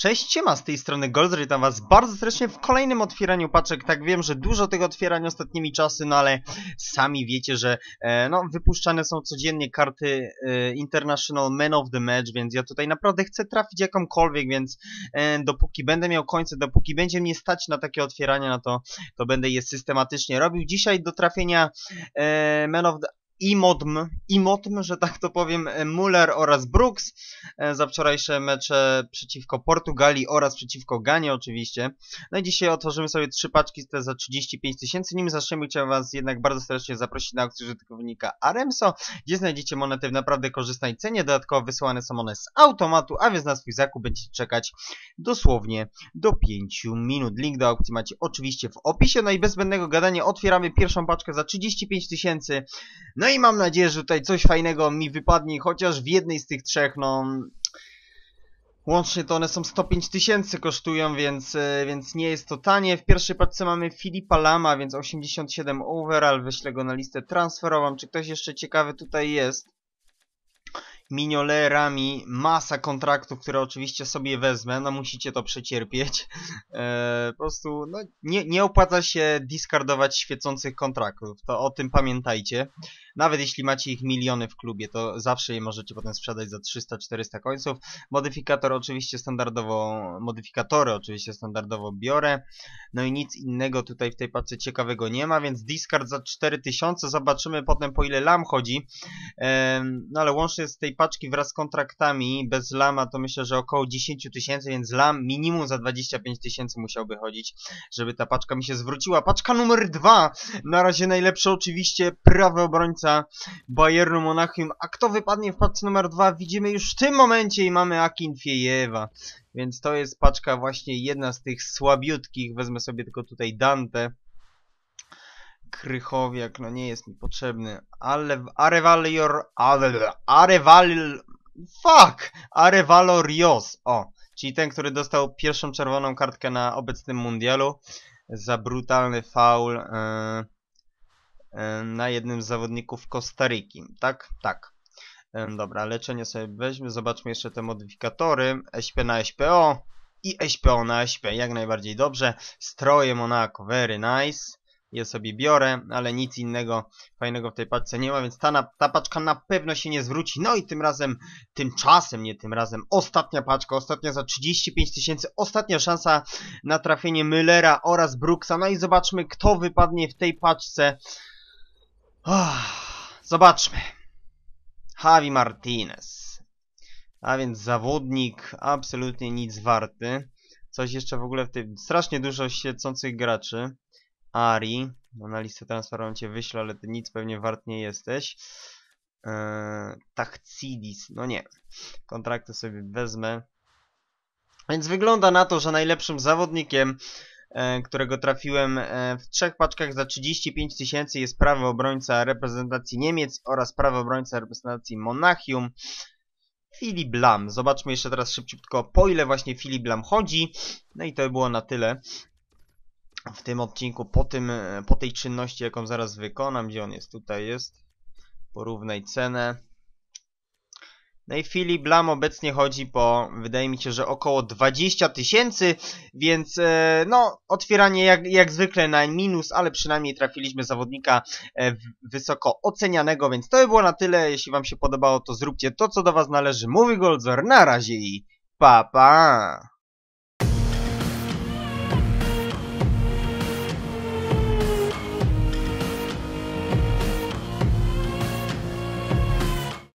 Cześć, siema, z tej strony Goldry, witam was bardzo serdecznie w kolejnym otwieraniu paczek. Tak wiem, że dużo tych otwierań ostatnimi czasy, no ale sami wiecie, że e, no, wypuszczane są codziennie karty e, International Man of the Match, więc ja tutaj naprawdę chcę trafić jakąkolwiek, więc e, dopóki będę miał końce, dopóki będzie mnie stać na takie otwierania, no to, to będę je systematycznie robił. Dzisiaj do trafienia e, Man of the Imodm, Imodm, że tak to powiem, Muller oraz Brooks e, za wczorajsze mecze przeciwko Portugalii oraz przeciwko Ganie oczywiście. No i dzisiaj otworzymy sobie trzy paczki te za 35 tysięcy. Nim zaczniemy, chciałem Was jednak bardzo serdecznie zaprosić na aukcję użytkownika Aremso, gdzie znajdziecie monety w naprawdę korzystnej cenie. Dodatkowo wysyłane są one z automatu, a więc na swój zakup będziecie czekać dosłownie do 5 minut. Link do aukcji macie oczywiście w opisie. No i bez zbędnego gadania otwieramy pierwszą paczkę za 35 tysięcy. No i mam nadzieję, że tutaj coś fajnego mi wypadnie, chociaż w jednej z tych trzech, no... Łącznie to one są 105 tysięcy kosztują, więc, e, więc nie jest to tanie. W pierwszej paczce mamy Filipa Lama, więc 87 overall. Wyślę go na listę transferową. Czy ktoś jeszcze ciekawy tutaj jest? Mignolerami, masa kontraktów, które oczywiście sobie wezmę, no musicie to przecierpieć. Eee, po prostu no, nie, nie opłaca się discardować świecących kontraktów, to o tym pamiętajcie. Nawet jeśli macie ich miliony w klubie, to zawsze je możecie potem sprzedać za 300-400 końców. Modyfikator oczywiście standardowo, modyfikatory oczywiście standardowo biorę. No i nic innego tutaj w tej paczce ciekawego nie ma, więc discard za 4000. Zobaczymy potem po ile lam chodzi. No ale łącznie z tej paczki wraz z kontraktami, bez lama to myślę, że około 10 tysięcy, więc lam minimum za 25 tysięcy musiałby chodzić, żeby ta paczka mi się zwróciła. Paczka numer 2, na razie najlepsze oczywiście, prawy obrońca Bayernu Monachium. A kto wypadnie w paczce numer 2 widzimy już w tym momencie i mamy Akinfiejewa. Więc to jest paczka właśnie jedna z tych słabiutkich, wezmę sobie tylko tutaj Dante. Krychowiak, no nie jest mi potrzebny, ale Arevalior, Areval, fuck, Arevalorios, o, czyli ten, który dostał pierwszą czerwoną kartkę na obecnym mundialu za brutalny faul yy, na jednym z zawodników Kostaryki, tak? Tak. Yy, dobra, leczenie sobie weźmy, zobaczmy jeszcze te modyfikatory, SP na SPO i SPO na SP, jak najbardziej dobrze, stroje Monaco, very nice je sobie biorę, ale nic innego fajnego w tej paczce nie ma, więc ta, na, ta paczka na pewno się nie zwróci. No i tym razem, tymczasem, nie tym razem, ostatnia paczka, ostatnia za 35 tysięcy, ostatnia szansa na trafienie Müllera oraz Brooksa. No i zobaczmy, kto wypadnie w tej paczce. Oh, zobaczmy. Javi Martinez. A więc zawodnik absolutnie nic warty. Coś jeszcze w ogóle w tym... Strasznie dużo świecących graczy. Ari. No, na listę transferową cię wyślę, ale ty nic pewnie wart nie jesteś. Eee. No nie. Kontrakty sobie wezmę. Więc wygląda na to, że najlepszym zawodnikiem, którego trafiłem e, w trzech paczkach za 35 tysięcy jest prawy obrońca reprezentacji Niemiec oraz prawy obrońca reprezentacji Monachium. Filip Lam. Zobaczmy jeszcze teraz szybciutko, po ile właśnie Filip Lam chodzi. No i to by było na tyle w tym odcinku, po, tym, po tej czynności, jaką zaraz wykonam, gdzie on jest, tutaj jest, porównaj cenę. No i Filip Lam obecnie chodzi po, wydaje mi się, że około 20 tysięcy, więc e, no, otwieranie jak, jak zwykle na minus, ale przynajmniej trafiliśmy zawodnika e, wysoko ocenianego, więc to by było na tyle. Jeśli Wam się podobało, to zróbcie to, co do Was należy. Mówi Goldzor, na razie i pa pa!